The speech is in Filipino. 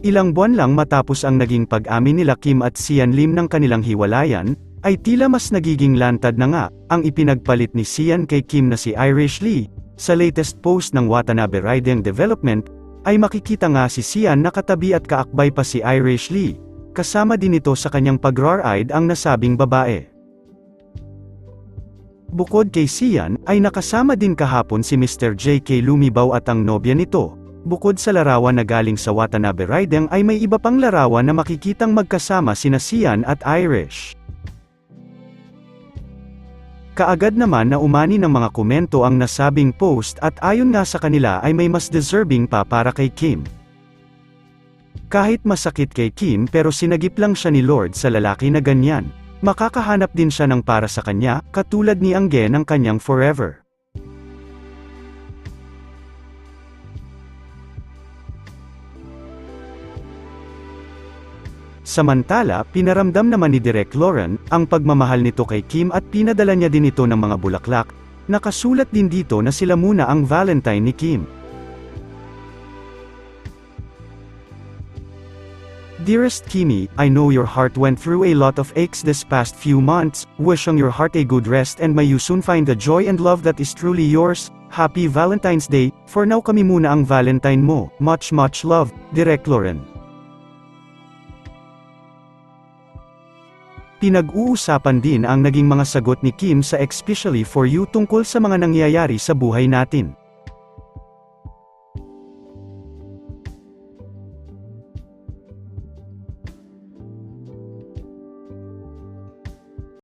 Ilang buwan lang matapos ang naging pag-amin nila Kim at Sian Lim ng kanilang hiwalayan, ay tila mas nagiging lantad na nga, ang ipinagpalit ni Sian kay Kim na si Irish Lee. Sa latest post ng Watanabe Riding Development, ay makikita nga si Sian nakatabi at kaakbay pa si Irish Lee. Kasama din ito sa kanyang pag-ride ang nasabing babae. Bukod kay Sian, ay nakasama din kahapon si Mr. J.K. Lumibaw at ang nobya nito. Bukod sa larawan na galing sa Watanabe Riding ay may iba pang larawan na makikitang magkasama sina Sian at Irish. Kaagad naman na umani ng mga komento ang nasabing post at ayon nga sa kanila ay may mas deserving pa para kay Kim. Kahit masakit kay Kim pero sinagip lang siya ni Lord sa lalaki na ganyan. Makakahanap din siya ng para sa kanya, katulad ni Angge ng kanyang forever. Samantala, pinaramdam naman ni Direk Lauren, ang pagmamahal nito kay Kim at pinadala niya din ito ng mga bulaklak. Nakasulat din dito na sila muna ang Valentine ni Kim. Dearest Kimi, I know your heart went through a lot of aches this past few months, wishing your heart a good rest and may you soon find the joy and love that is truly yours. Happy Valentine's Day, for now kami muna ang Valentine mo, much much love, Direk Lauren. Pinag-uusapan din ang naging mga sagot ni Kim sa Especially For You tungkol sa mga nangyayari sa buhay natin.